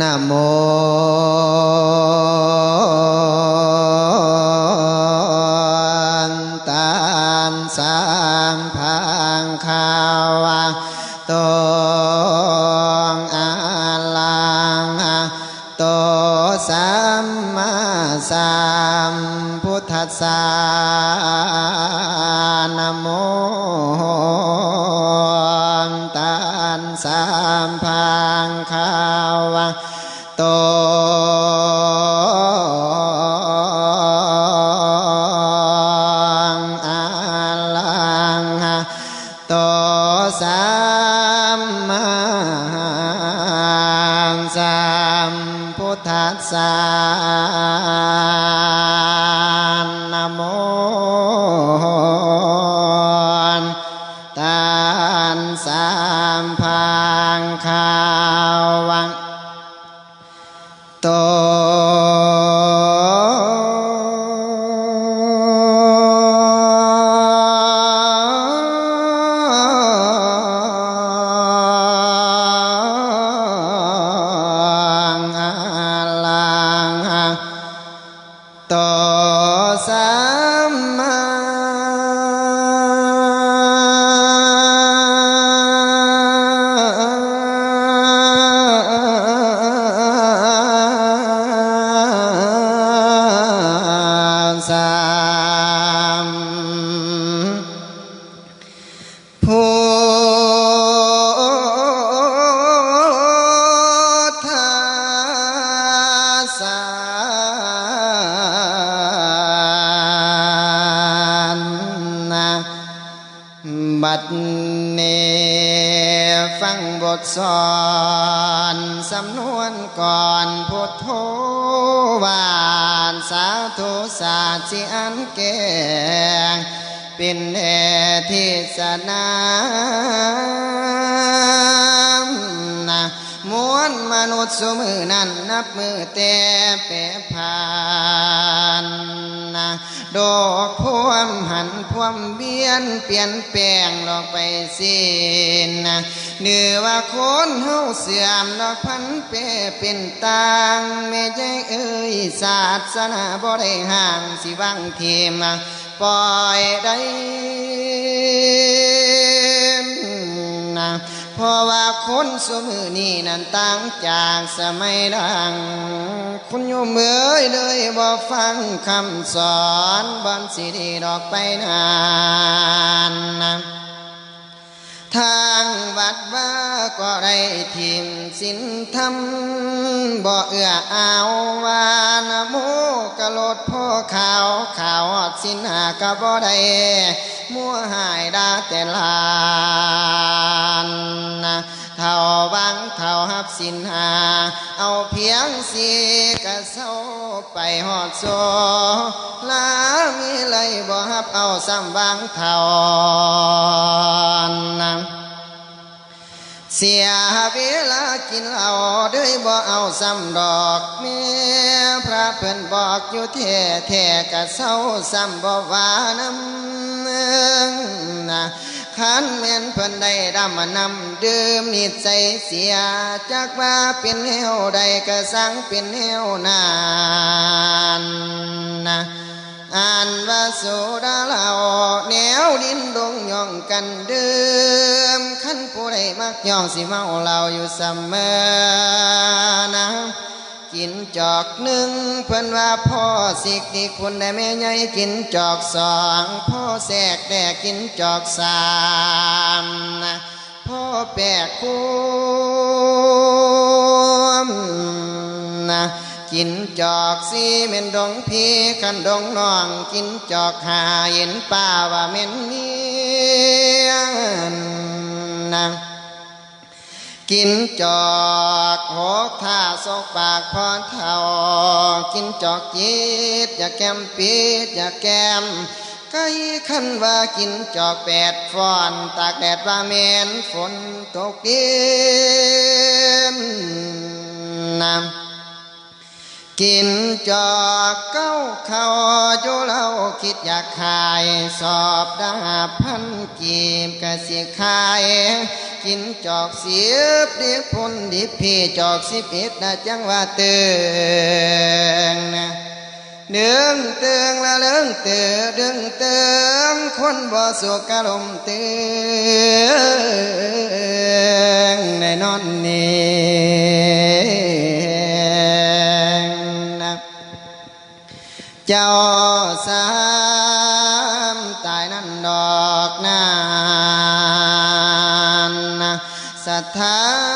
นะโมตันสังพังคาวะต พุทธัส บัดเนฟังบทสอนสำนวนก่อนพุทโธวานสาธุศาสิอันแก่เป็นแอทิสนานะมวลมนุษย์สมือนั้นนับมือแต่เปรผ่าน ดอกพวมหันพวมเบียนเปลี่ยนแปลงดอกไปสิ้นะเนื้อว่าคนเฮาเสื่อมดอกพันเปเป็นต่างแม่ใจเอ้ยศาสนาบ่ได้ห่างสิวังเทีมปล่อยได้ ราะว่าคนสมือนี้นั้นต่างจากสมัยดัง คุณโยมเอ้ยเลยบ่ฟังคำสอนบอนสิดีดอกไปนานทางวัดว่าก็ได้ทิมสินธรรมบ่เอื้ออาวานโมกะลดพ่อขาวขาวสินหากะบ่ได้มัวหายดาแต่ลา เท่าบังเท่าหับสินหา เอาเพียงสีกะเศร้าไปหอดโซลามีเลยบ่ฮับเอาซ้ำบางเท่านเสียเวลากินเหล้าด้วยบ่เอาซ้ำดอกแม่พระเพิ่นบอกอยู่แท้แท้กะเศร้าซ้ำบ่ว่าน้ำนะ ขันแม่นเพิ่นได้ดำนำดื่มนิสัยเสียจักว่าเป็นแนวใดก็สังเป็นแนวนานนะอ่านว่าสุดาเหล่าแนวดินดงย่องกันเดิมขันผู้ใดมักย่องสิเมาเราอยู่เสมอนะ กินจอกหนึ่งเพิ่นว่าพ่อสิกดีคุณได้แม่ใหญ่กินจอกสองพ่อแสกแดกกินจอกสามพ่อแปกคุ้มนะกินจอกซีเม็นดงพีขันดงน้อง กินจอกหาเห็นป่าว่าเม็นเนียนนะ กินจอกหกท่าซกปากพรเท่ากินจอกจีดอย่าแกมปีดอย่าแกมไก่ขันว่ากินจอกแปดฟอนตากแดดว่าเมนฝนตกเย็นน้ำกินจอกเก้าเขาอยู่เราคิดอยากขาย สอบดาพันกีบกะสิขาย กินจอกเสียบเดียพุ่นดิพีจอกสิบเอ็ดนะจังว่าเตืองนะเดืองเตืองละเลืองเตือเดืองเตืองคนบ่สุกอารมเตืองในนอนนี้นะเจ้าสา ด